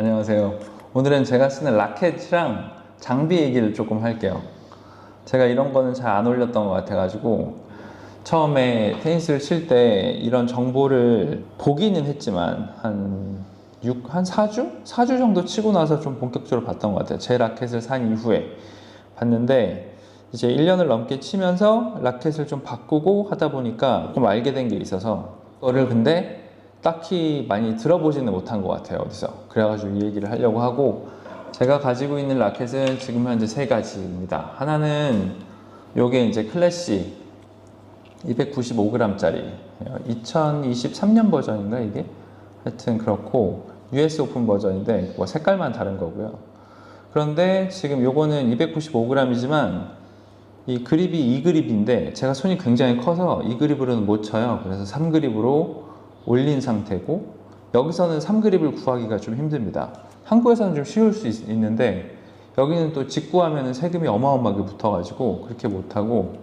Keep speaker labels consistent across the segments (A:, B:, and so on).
A: 안녕하세요. 오늘은 제가 쓰는 라켓이랑 장비 얘기를 조금 할게요. 제가 이런 거는 잘 안 올렸던 것 같아가지고 처음에 테니스를 칠 때 이런 정보를 보기는 했지만 한 6, 한 4주? 4주 정도 치고 나서 좀 본격적으로 봤던 것 같아요. 제 라켓을 산 이후에 봤는데 이제 1년을 넘게 치면서 라켓을 좀 바꾸고 하다 보니까 좀 알게 된 게 있어서 그거를 근데 딱히 많이 들어보지는 못한 것 같아요 어디서. 그래가지고 이 얘기를 하려고 하고 제가 가지고 있는 라켓은 지금 현재 세 가지입니다. 하나는 요게 이제 클래시 295g짜리 2023년 버전인가 이게? 하여튼 그렇고 US 오픈 버전인데 뭐 색깔만 다른 거고요. 그런데 지금 요거는 295g이지만 이 그립이 2그립인데 제가 손이 굉장히 커서 2그립으로는 못 쳐요. 그래서 3그립으로 올린 상태고 여기서는 3그립을 구하기가 좀 힘듭니다. 한국에서는 좀 쉬울 수 있, 있는데 여기는 또 직구하면 세금이 어마어마하게 붙어가지고 그렇게 못하고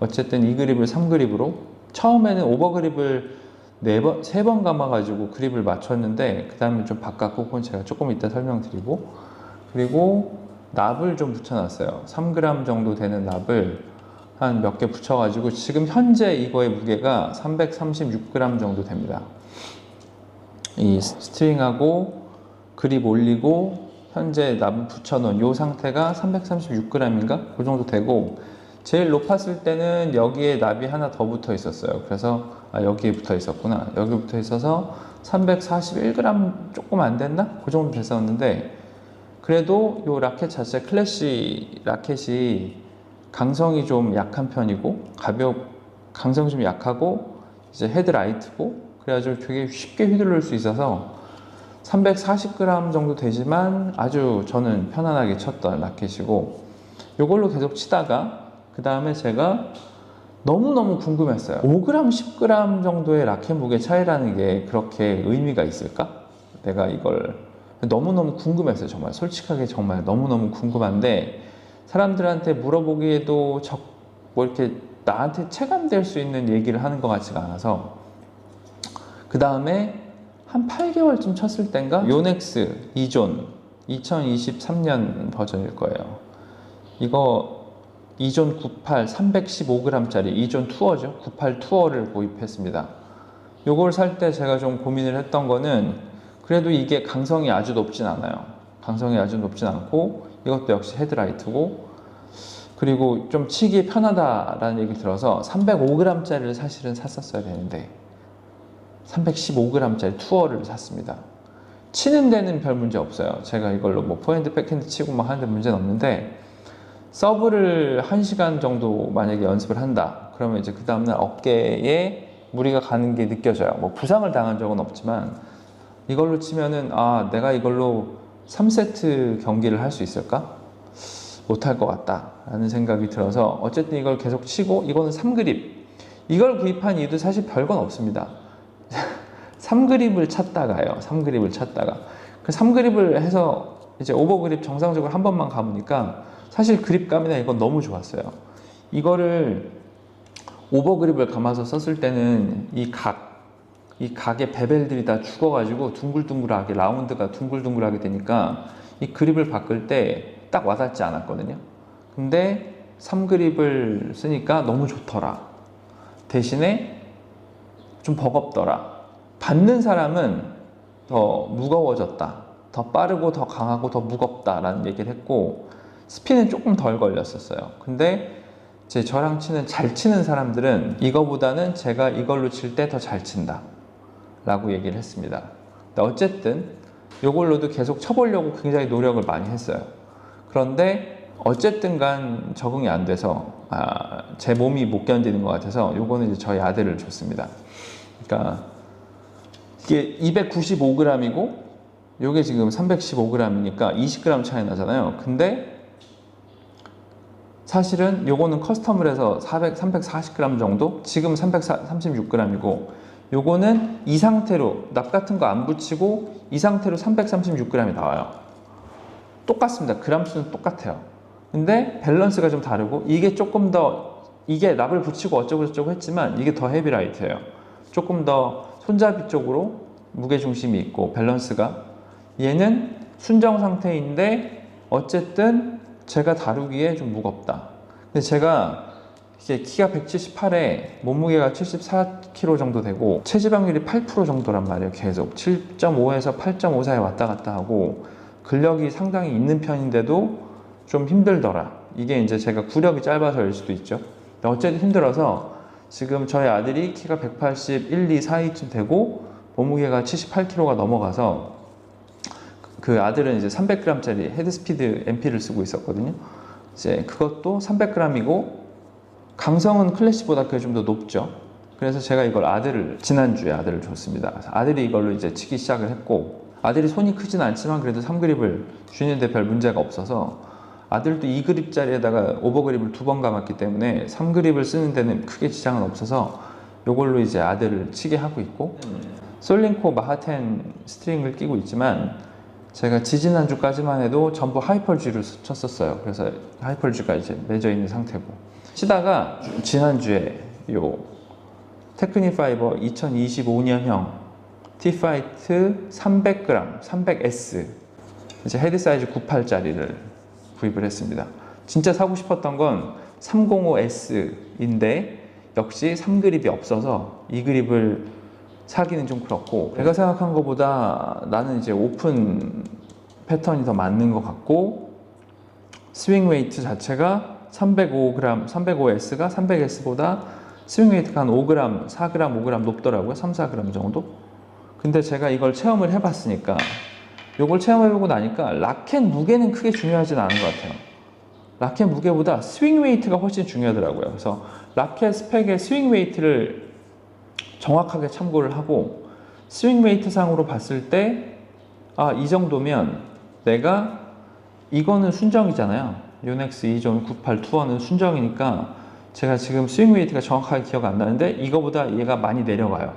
A: 어쨌든 2그립을 3그립으로 처음에는 오버그립을 네번 세 번 감아가지고 그립을 맞췄는데 그 다음에 좀 바꿨고 그건 제가 조금 이따 설명드리고 그리고 납을 좀 붙여놨어요. 3g 정도 되는 납을 한 몇 개 붙여가지고 지금 현재 이거의 무게가 336g 정도 됩니다. 이 스트링하고 그립 올리고 현재 납 붙여놓은 이 상태가 336g인가? 그 정도 되고 제일 높았을 때는 여기에 납이 하나 더 붙어 있었어요. 그래서 아 여기에 붙어 있었구나. 여기 붙어 있어서 341g 조금 안 됐나? 그 정도 됐었는데 그래도 이 라켓 자체 클래시 라켓이 강성이 좀 약한 편이고 가볍 강성이 좀 약하고 이제 헤드라이트고 그래가지고 되게 쉽게 휘두를 수 있어서 340g 정도 되지만 아주 저는 편안하게 쳤던 라켓이고 이걸로 계속 치다가 그 다음에 제가 너무너무 궁금했어요 5g, 10g 정도의 라켓 무게 차이라는 게 그렇게 의미가 있을까? 내가 이걸 너무너무 궁금했어요 정말 솔직하게 정말 너무너무 궁금한데 사람들한테 물어보기에도 적, 뭐 이렇게 나한테 체감될 수 있는 얘기를 하는 것 같지가 않아서. 그 다음에 한 8개월쯤 쳤을 땐가? 요넥스 2존 2023년 버전일 거예요. 이거 2존 98 315g짜리 2존 투어죠? 98 투어를 구입했습니다. 요걸 살 때 제가 좀 고민을 했던 거는 그래도 이게 강성이 아주 높진 않아요. 강성이 아주 높진 않고 이것도 역시 헤드라이트고 그리고 좀 치기 편하다라는 얘기를 들어서 305g짜리를 사실은 샀었어야 되는데 315g짜리 투어를 샀습니다. 치는 데는 별 문제 없어요. 제가 이걸로 뭐 포핸드 백핸드 치고 막 하는데 문제는 없는데 서브를 1시간 정도 만약에 연습을 한다. 그러면 이제 그 다음날 어깨에 무리가 가는 게 느껴져요. 뭐 부상을 당한 적은 없지만 이걸로 치면은 아 내가 이걸로 3세트 경기를 할 수 있을까? 못할 것 같다 라는 생각이 들어서 어쨌든 이걸 계속 치고 이거는 3그립. 이걸 구입한 이유도 사실 별건 없습니다. 3그립을 찾다가요. 3그립을 찾다가. 그 3그립을 해서 이제 오버그립 정상적으로 한 번만 가보니까 사실 그립감이나 이건 너무 좋았어요. 이거를 오버그립을 감아서 썼을 때는 이 각, 이 각의 베벨들이 다 죽어가지고 둥글둥글하게 라운드가 둥글둥글하게 되니까 이 그립을 바꿀 때 딱 와닿지 않았거든요. 근데 3그립을 쓰니까 너무 좋더라. 대신에 좀 버겁더라. 받는 사람은 더 무거워졌다. 더 빠르고 더 강하고 더 무겁다 라는 얘기를 했고 스피는 조금 덜 걸렸었어요. 근데 제 저랑 치는 잘 치는 사람들은 이거보다는 제가 이걸로 칠 때 더 잘 친다 라고 얘기를 했습니다. 어쨌든 이걸로도 계속 쳐보려고 굉장히 노력을 많이 했어요. 그런데 어쨌든 간 적응이 안 돼서 아, 제 몸이 못 견디는 것 같아서 요거는 이제 저희 아들을 줬습니다. 그러니까 이게 295g이고 요게 지금 315g이니까 20g 차이 나잖아요. 근데 사실은 요거는 커스텀을 해서 400, 340g 정도? 지금 336g이고 요거는 이 상태로 납 같은 거 안 붙이고 이 상태로 336g이 나와요. 똑같습니다. 그람 수는 똑같아요. 근데 밸런스가 좀 다르고 이게 조금 더 이게 납을 붙이고 어쩌고 저쩌고 했지만 이게 더 헤비라이트예요. 조금 더 손잡이 쪽으로 무게 중심이 있고 밸런스가. 얘는 순정 상태인데 어쨌든 제가 다루기에 좀 무겁다. 근데 제가 이게 키가 178에 몸무게가 74kg 정도 되고 체지방률이 8% 정도란 말이에요. 계속 7.5에서 8.5 사이 왔다 갔다 하고 근력이 상당히 있는 편인데도 좀 힘들더라. 이게 이제 제가 구력이 짧아서일 수도 있죠. 어쨌든 힘들어서 지금 저희 아들이 키가 181, 2 사이쯤 되고 몸무게가 78kg가 넘어가서 그 아들은 이제 300g짜리 헤드스피드 MP를 쓰고 있었거든요. 이제 그것도 300g이고 강성은 클래식보다 그게 좀 더 높죠. 그래서 제가 이걸 아들을 지난주에 아들을 줬습니다. 아들이 이걸로 이제 치기 시작을 했고 아들이 손이 크진 않지만 그래도 3그립을 주는데 별 문제가 없어서 아들도 2그립짜리에다가 오버그립을 두 번 감았기 때문에 3그립을 쓰는 데는 크게 지장은 없어서 이걸로 이제 아들을 치게 하고 있고 솔링코 마하텐 스트링을 끼고 있지만 제가 지지난주까지만 해도 전부 하이펄G를 쳤었어요. 그래서 하이펄G가 이제 맺어 있는 상태고 치다가 지난주에 요 테크니 파이버 2025년형 T파이트 300g, 300S 이제 헤드 사이즈 98짜리를 구입을 했습니다. 진짜 사고 싶었던 건 305S인데 역시 3그립이 없어서 이 그립을 사기는 좀 그렇고 내가 생각한 것보다 나는 이제 오픈 패턴이 더 맞는 것 같고 스윙 웨이트 자체가 305g, 305S가 300S보다 스윙 웨이트가 한 5g, 4g, 5g 높더라고요. 3, 4g 정도. 근데 제가 이걸 체험을 해봤으니까 이걸 체험해보고 나니까 라켓 무게는 크게 중요하진 않은 것 같아요. 라켓 무게보다 스윙 웨이트가 훨씬 중요하더라고요. 그래서 라켓 스펙의 스윙 웨이트를 정확하게 참고를 하고 스윙 웨이트 상으로 봤을 때 아, 이 정도면 내가 이거는 순정이잖아요. 요넥스 2종 98 투어는 순정이니까 제가 지금 스윙 웨이트가 정확하게 기억 안 나는데 이거보다 얘가 많이 내려가요.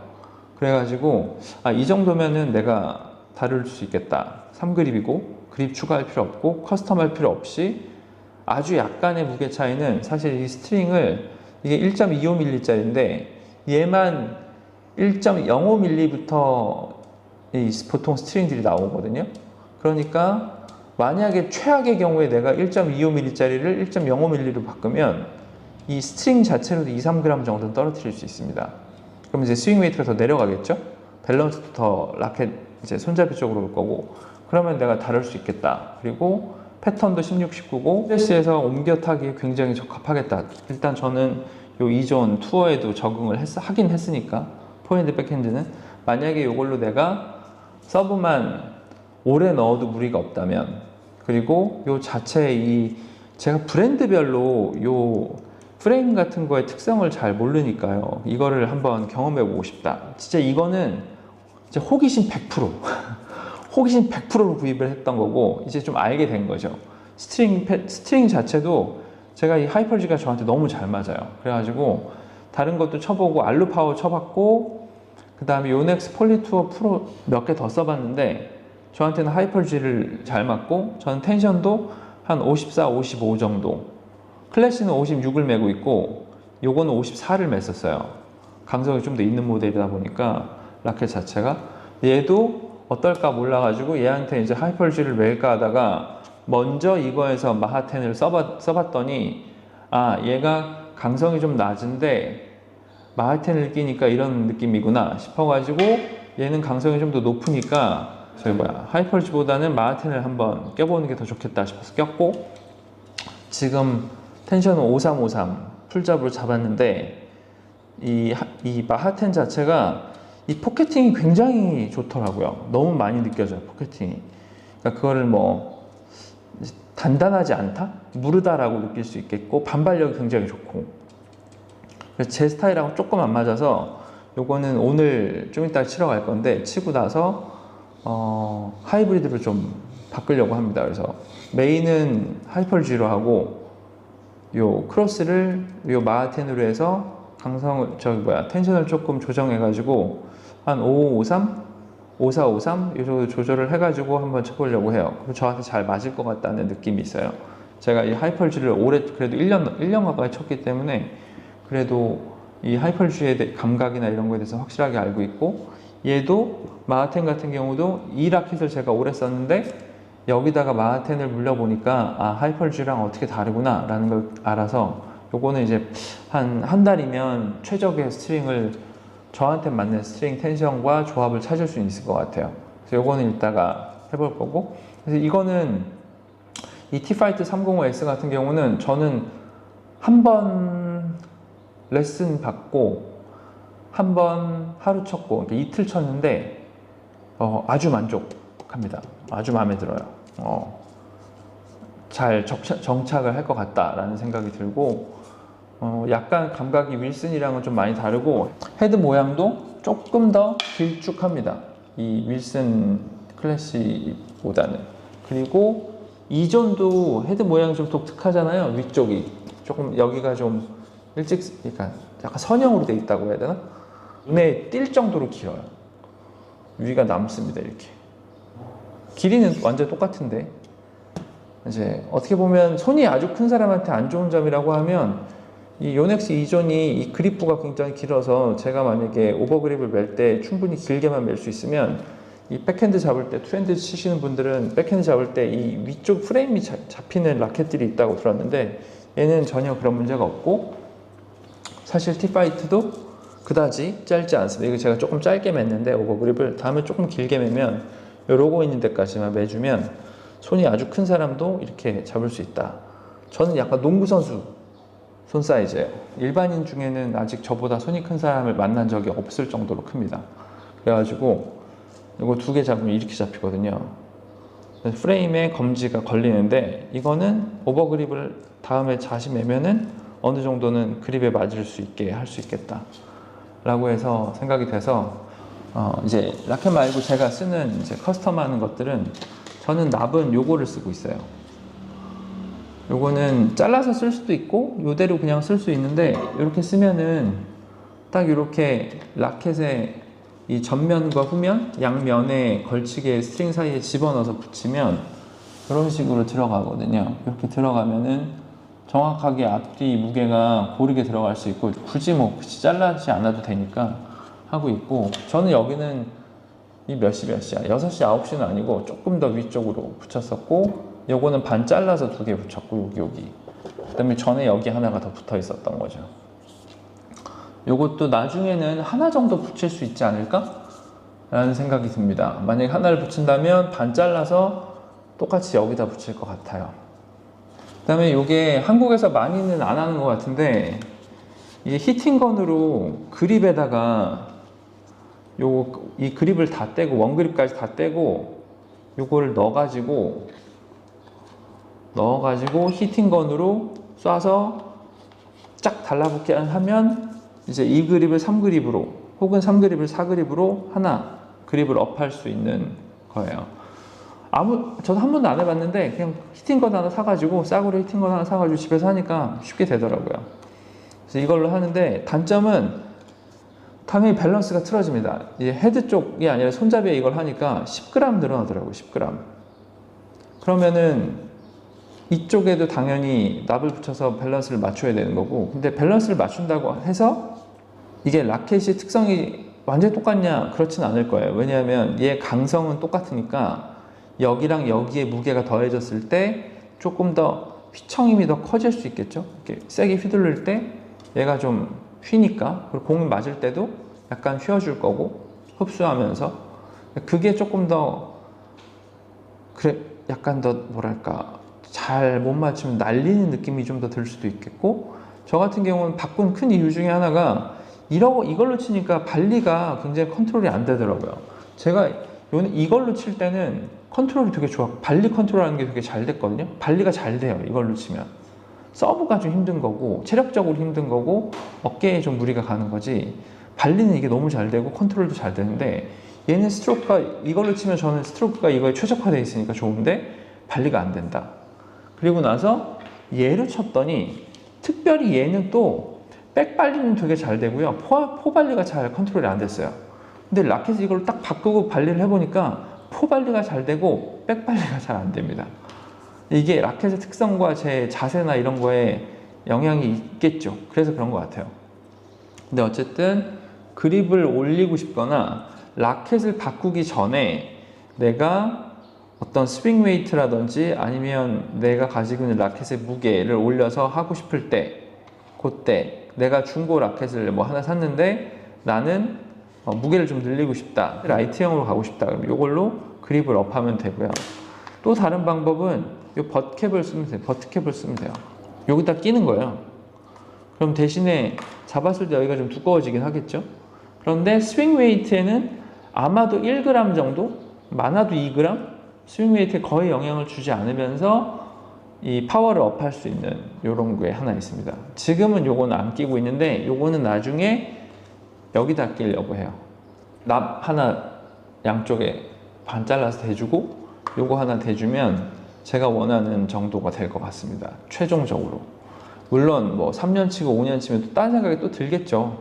A: 그래가지고 아, 이 정도면은 내가 다룰 수 있겠다. 3그립이고 그립 추가할 필요 없고 커스텀 할 필요 없이 아주 약간의 무게 차이는 사실 이 스트링을 이게 1.25mm짜리인데 얘만 1.05mm부터 이 보통 스트링들이 나오거든요. 그러니까 만약에 최악의 경우에 내가 1.25mm짜리를 1.05mm로 바꾸면 이 스트링 자체로도 2, 3g 정도 떨어뜨릴 수 있습니다. 그럼 이제 스윙 웨이트가 더 내려가겠죠? 밸런스도 더 라켓 이제 손잡이 쪽으로 올 거고 그러면 내가 다룰 수 있겠다. 그리고 패턴도 16, 19고 플래시에서 옮겨 타기에 굉장히 적합하겠다. 일단 저는 요 이존 투어에도 적응을 했, 하긴 했으니까 포핸드 백핸드는 만약에 이걸로 내가 서브만 오래 넣어도 무리가 없다면 그리고 요 자체 이 제가 브랜드별로 요 프레임 같은 거의 특성을 잘 모르니까요. 이거를 한번 경험해 보고 싶다. 진짜 이거는 진짜 호기심 100% 호기심 100%로 구입을 했던 거고 이제 좀 알게 된 거죠. 스트링 패- 스트링 자체도 제가 이 하이퍼지가 저한테 너무 잘 맞아요. 그래가지고 다른 것도 쳐보고 알루파워 쳐봤고 그 다음에 요넥스 폴리투어 프로 몇 개 더 써봤는데 저한테는 하이퍼지를 잘 맞고 저는 텐션도 한 54, 55 정도 클래시는 56을 메고 있고 요거는 54를 맸었어요. 강성이 좀 더 있는 모델이다 보니까 라켓 자체가 얘도 어떨까 몰라가지고 얘한테 이제 하이퍼지를 맬까 하다가 먼저 이거에서 마하텐을 써봤, 써봤더니 아 얘가 강성이 좀 낮은데 마하텐을 끼니까 이런 느낌이구나 싶어가지고 얘는 강성이 좀 더 높으니까 저기 뭐야 하이퍼지보다는 마하텐을 한번 껴보는 게 더 좋겠다 싶어서 꼈고 지금 텐션은 5353 풀잡으로 잡았는데 이, 하- 이 마하텐 자체가 이 포켓팅이 굉장히 좋더라고요. 너무 많이 느껴져요, 포켓팅이. 그러니까 그거를 뭐 단단하지 않다? 무르다라고 느낄 수 있겠고 반발력이 굉장히 좋고 그래서 제 스타일하고 조금 안 맞아서 요거는 오늘 좀 이따 치러 갈 건데 치고 나서 어, 하이브리드로 좀 바꾸려고 합니다. 그래서 메인은 하이펄G로 하고 요 크로스를 요 마하텐으로 해서 강성을 저기 뭐야 텐션을 조금 조정해 가지고 한 5553, 5453 이 정도 조절을 해 가지고 한번 쳐 보려고 해요. 그럼 저한테 잘 맞을 것 같다는 느낌이 있어요. 제가 이 하이펄G를 오래 그래도 1년 1년 가까이 쳤기 때문에 그래도 이 하이펄G의 대- 감각이나 이런 거에 대해서 확실하게 알고 있고 얘도 마하텐 같은 경우도 이 라켓을 제가 오래 썼는데 여기다가 마하텐을 물려보니까 아 하이펄G랑 어떻게 다르구나 라는 걸 알아서 요거는 이제 한 한 달이면 최적의 스트링을 저한테 맞는 스트링 텐션과 조합을 찾을 수 있을 것 같아요. 그래서 요거는 이따가 해볼 거고 그래서 이거는 이 T파이트 305S 같은 경우는 저는 한 번 레슨 받고 한 번 하루 쳤고 그러니까 이틀 쳤는데 어, 아주 만족합니다. 아주 마음에 들어요. 어, 잘 적차- 정착 을 할 것 같다라는 생각이 들고 어, 약간 감각이 윌슨이랑은 좀 많이 다르고 헤드 모양도 조금 더 길쭉합니다. 이 윌슨 클래식보다는 그리고 이전도 헤드 모양이 좀 독특하잖아요. 위쪽이 조금 여기가 좀 일찍 그러니까 약간 선형으로 돼 있다고 해야 되나? 눈에 띌 정도로 길어요. 위가 남습니다 이렇게. 길이는 완전 똑같은데 이제 어떻게 보면 손이 아주 큰 사람한테 안 좋은 점이라고 하면 이 요넥스 이존이 이 그립부가 굉장히 길어서 제가 만약에 오버그립을 멜 때 충분히 길게만 멜 수 있으면 이 백핸드 잡을 때 투핸드 치시는 분들은 백핸드 잡을 때 이 위쪽 프레임이 자- 잡히는 라켓들이 있다고 들었는데 얘는 전혀 그런 문제가 없고 사실 T파이트도 그다지 짧지 않습니다. 이거 제가 조금 짧게 맸는데 오버 그립을 다음에 조금 길게 매면 요 로고 있는 데까지만 매주면 손이 아주 큰 사람도 이렇게 잡을 수 있다. 저는 약간 농구 선수 손 사이즈예요. 일반인 중에는 아직 저보다 손이 큰 사람을 만난 적이 없을 정도로 큽니다. 그래가지고 이거 두 개 잡으면 이렇게 잡히거든요. 프레임에 검지가 걸리는데 이거는 오버 그립을 다음에 자시 매면은 어느 정도는 그립에 맞을 수 있게 할 수 있겠다. 라고 해서 생각이 돼서 어 이제 라켓 말고 제가 쓰는 이제 커스텀 하는 것들은 저는 납은 요거를 쓰고 있어요. 요거는 잘라서 쓸 수도 있고 요대로 그냥 쓸 수 있는데 이렇게 쓰면은 딱 이렇게 라켓의 이 전면과 후면 양면에 걸치게 스트링 사이에 집어넣어서 붙이면 이런 식으로 들어가거든요. 이렇게 들어가면은 정확하게 앞뒤 무게가 고르게 들어갈 수 있고 굳이 뭐 굳이 잘라지 않아도 되니까 하고 있고 저는 여기는 이 몇 시 몇 시야? 6시 9시는 아니고 조금 더 위쪽으로 붙였었고 요거는 반 잘라서 두 개 붙였고 여기 여기 그 다음에 전에 여기 하나가 더 붙어 있었던 거죠. 요것도 나중에는 하나 정도 붙일 수 있지 않을까? 라는 생각이 듭니다. 만약에 하나를 붙인다면 반 잘라서 똑같이 여기다 붙일 것 같아요. 그 다음에 이게 한국에서 많이는 안 하는 것 같은데 이게 히팅건으로 그립에다가 요 이 그립을 다 떼고 원그립까지 다 떼고 요거를 넣어가지고 넣어가지고 히팅건으로 쏴서 쫙 달라붙게 하면 이제 이 그립을 3그립으로 혹은 3그립을 4그립으로 하나 그립을 업할 수 있는 거예요. 아무 저도 한 번도 안 해봤는데 그냥 히팅건 하나 사가지고 싸구려 히팅건 하나 사가지고 집에서 하니까 쉽게 되더라고요. 그래서 이걸로 하는데 단점은 당연히 밸런스가 틀어집니다. 이 헤드 쪽이 아니라 손잡이에 이걸 하니까 10g 늘어나더라고요. 10g. 그러면은 이쪽에도 당연히 납을 붙여서 밸런스를 맞춰야 되는 거고 근데 밸런스를 맞춘다고 해서 이게 라켓이 특성이 완전 똑같냐 그렇진 않을 거예요 왜냐하면 얘 강성은 똑같으니까 여기랑 여기에 무게가 더해졌을 때 조금 더 휘청임이 더 커질 수 있겠죠 이렇게 세게 휘둘릴 때 얘가 좀 휘니까 그리고 공이 맞을 때도 약간 휘어줄 거고 흡수하면서 그게 조금 더 그래 약간 더 뭐랄까 잘 못 맞추면 날리는 느낌이 좀 더 들 수도 있겠고 저 같은 경우는 바꾼 큰 이유 중에 하나가 이러 이걸로 치니까 발리가 굉장히 컨트롤이 안 되더라고요. 제가 요 이걸로 칠 때는 컨트롤이 되게 좋아. 발리 컨트롤하는 게 되게 잘 됐거든요. 발리가 잘 돼요. 이걸로 치면 서브가 좀 힘든 거고 체력적으로 힘든 거고 어깨에 좀 무리가 가는 거지. 발리는 이게 너무 잘 되고 컨트롤도 잘 되는데 얘는 스트로크가 이걸로 치면 저는 스트로크가 이거에 최적화되어 있으니까 좋은데 발리가 안 된다. 그리고 나서 얘를 쳤더니 특별히 얘는 또 백발리는 되게 잘 되고요. 포, 포발리가 잘 컨트롤이 안 됐어요. 근데 라켓 이걸 딱 바꾸고 발리를 해보니까 포발리가 잘 되고 백발리가 잘 안 됩니다. 이게 라켓의 특성과 제 자세나 이런 거에 영향이 있겠죠. 그래서 그런 것 같아요. 근데 어쨌든 그립을 올리고 싶거나 라켓을 바꾸기 전에 내가 어떤 스윙 웨이트라든지 아니면 내가 가지고 있는 라켓의 무게를 올려서 하고 싶을 때 그때 내가 중고 라켓을 뭐 하나 샀는데 나는 어, 무게를 좀 늘리고 싶다. 라이트형으로 가고 싶다. 그럼 이걸로 그립을 업하면 되고요. 또 다른 방법은 이 버트캡을 쓰면 돼요. 버트캡을 쓰면 돼요. 여기다 끼는 거예요. 그럼 대신에 잡았을 때 여기가 좀 두꺼워지긴 하겠죠? 그런데 스윙 웨이트에는 아마도 1g 정도 많아도 2g 스윙 웨이트에 거의 영향을 주지 않으면서 이 파워를 업할 수 있는 이런 게 하나 있습니다. 지금은 요거는 안 끼고 있는데 요거는 나중에 여기다 끼려고 해요. 납 하나 양쪽에 반 잘라서 대주고 요거 하나 대주면 제가 원하는 정도가 될 것 같습니다. 최종적으로. 물론 뭐 3년 치고 5년 치면 또 딴 생각이 또 들겠죠.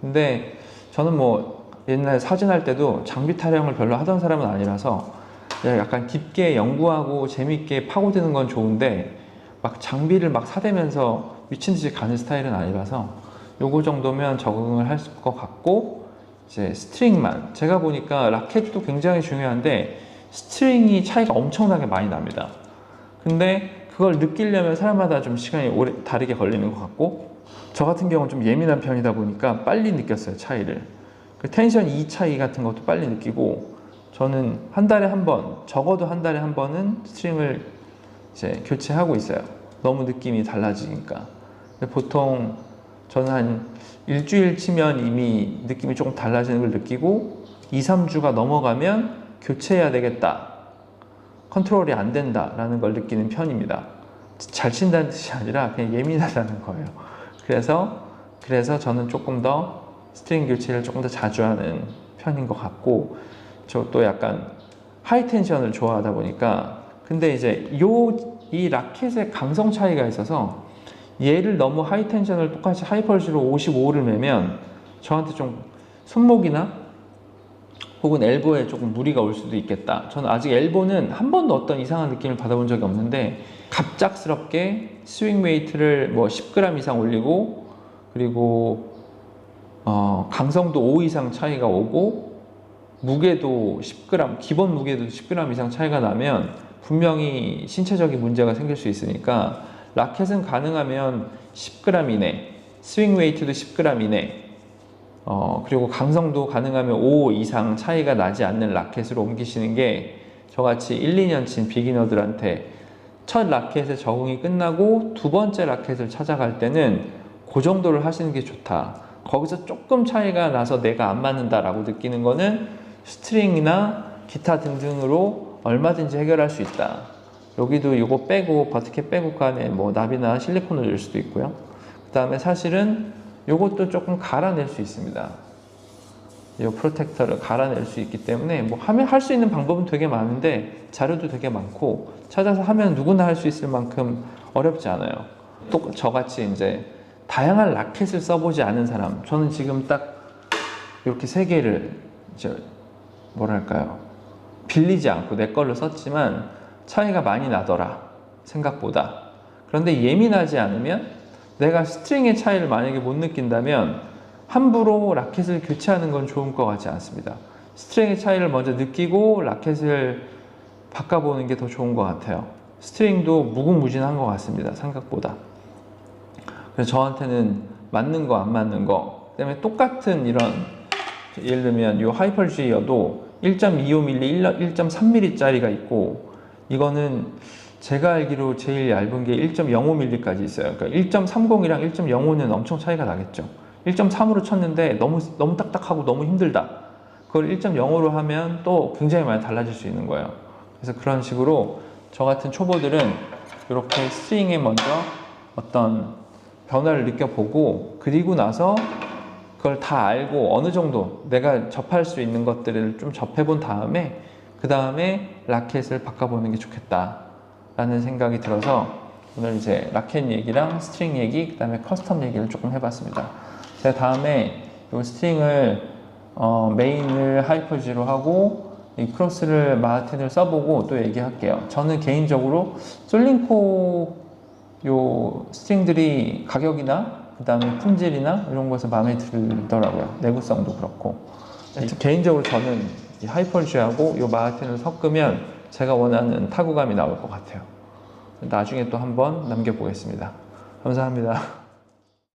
A: 근데 저는 뭐 옛날 사진 할 때도 장비 타령을 별로 하던 사람은 아니라서 약간 깊게 연구하고 재밌게 파고드는 건 좋은데 막 장비를 막 사대면서 미친 듯이 가는 스타일은 아니라서 요거 정도면 적응을 할 것 같고 이제 스트링만 제가 보니까 라켓도 굉장히 중요한데 스트링이 차이가 엄청나게 많이 납니다. 근데 그걸 느끼려면 사람마다 좀 시간이 오래 다르게 걸리는 것 같고 저 같은 경우는 좀 예민한 편이다 보니까 빨리 느꼈어요 차이를 그 텐션 이 차이 같은 것도 빨리 느끼고 저는 한 달에 한 번, 적어도 한 달에 한 번은 스트링을 이제 교체하고 있어요. 너무 느낌이 달라지니까. 보통 저는 한 일주일 치면 이미 느낌이 조금 달라지는 걸 느끼고 2, 3주가 넘어가면 교체해야 되겠다. 컨트롤이 안 된다라는 걸 느끼는 편입니다. 잘 친다는 뜻이 아니라 그냥 예민하다는 거예요. 그래서 그래서 저는 조금 더 스트링 교체를 조금 더 자주 하는 편인 것 같고 저 또 약간 하이 텐션을 좋아하다 보니까 근데 이제 요 이 라켓의 강성 차이가 있어서 얘를 너무 하이 텐션을 똑같이 하이 펄스로 55를 매면 저한테 좀 손목이나 혹은 엘보에 조금 무리가 올 수도 있겠다. 저는 아직 엘보는 한 번도 어떤 이상한 느낌을 받아본 적이 없는데 갑작스럽게 스윙 웨이트를 뭐 10g 이상 올리고 그리고 어, 강성도 5 이상 차이가 오고 무게도 10g, 기본 무게도 10g 이상 차이가 나면 분명히 신체적인 문제가 생길 수 있으니까 라켓은 가능하면 10g 이내, 스윙 웨이트도 10g 이내, 어, 그리고 강성도 가능하면 5 이상 차이가 나지 않는 라켓으로 옮기시는 게 저같이 1, 2년 친 비기너들한테 첫 라켓에 적응이 끝나고 두 번째 라켓을 찾아갈 때는 그 정도를 하시는 게 좋다. 거기서 조금 차이가 나서 내가 안 맞는다라고 느끼는 거는 스트링이나 기타 등등으로 얼마든지 해결할 수 있다. 여기도 이거 빼고 버티켓 빼고 그 안에 뭐 납이나 실리콘을 넣을 수도 있고요. 그 다음에 사실은 이것도 조금 갈아낼 수 있습니다. 이 프로텍터를 갈아낼 수 있기 때문에 뭐 하면 할 수 있는 방법은 되게 많은데 자료도 되게 많고 찾아서 하면 누구나 할 수 있을 만큼 어렵지 않아요. 또 저같이 이제 다양한 라켓을 써보지 않은 사람, 저는 지금 딱 이렇게 세 개를 이제 뭐랄까요 빌리지 않고 내 걸로 썼지만 차이가 많이 나더라 생각보다. 그런데 예민하지 않으면 내가 스트링의 차이를 만약에 못 느낀다면 함부로 라켓을 교체하는 건 좋은 것 같지 않습니다. 스트링의 차이를 먼저 느끼고 라켓을 바꿔보는 게 더 좋은 것 같아요. 스트링도 무궁무진한 것 같습니다. 생각보다. 그래서 저한테는 맞는 거 안 맞는 거 그다음에 똑같은 이런 예를 들면 이 하이퍼 G여도 1.25mm, 1.3mm짜리가 있고 이거는 제가 알기로 제일 얇은 게 1.05mm까지 있어요. 그러니까 1.30이랑 1.05는 엄청 차이가 나겠죠. 1.3으로 쳤는데 너무 너무 딱딱하고 너무 힘들다. 그걸 1.05로 하면 또 굉장히 많이 달라질 수 있는 거예요. 그래서 그런 식으로 저 같은 초보들은 이렇게 스트링에 먼저 어떤 변화를 느껴보고 그리고 나서 그걸 다 알고 어느 정도 내가 접할 수 있는 것들을 좀 접해본 다음에 그 다음에 라켓을 바꿔보는 게 좋겠다 라는 생각이 들어서 오늘 이제 라켓 얘기랑 스트링 얘기 그 다음에 커스텀 얘기를 조금 해봤습니다. 제가 다음에 이 스트링을 어, 메인을 하이퍼지로 하고 이 크로스를 마틴을 써보고 또 얘기할게요. 저는 개인적으로 솔링코 요 스트링들이 가격이나 그 다음에 품질이나 이런 것에 마음에 들더라고요. 내구성도 그렇고. 개인적으로 저는 이 하이퍼주하고 이 마하틴을 섞으면 제가 원하는 타구감이 나올 것 같아요. 나중에 또 한번 남겨보겠습니다. 감사합니다.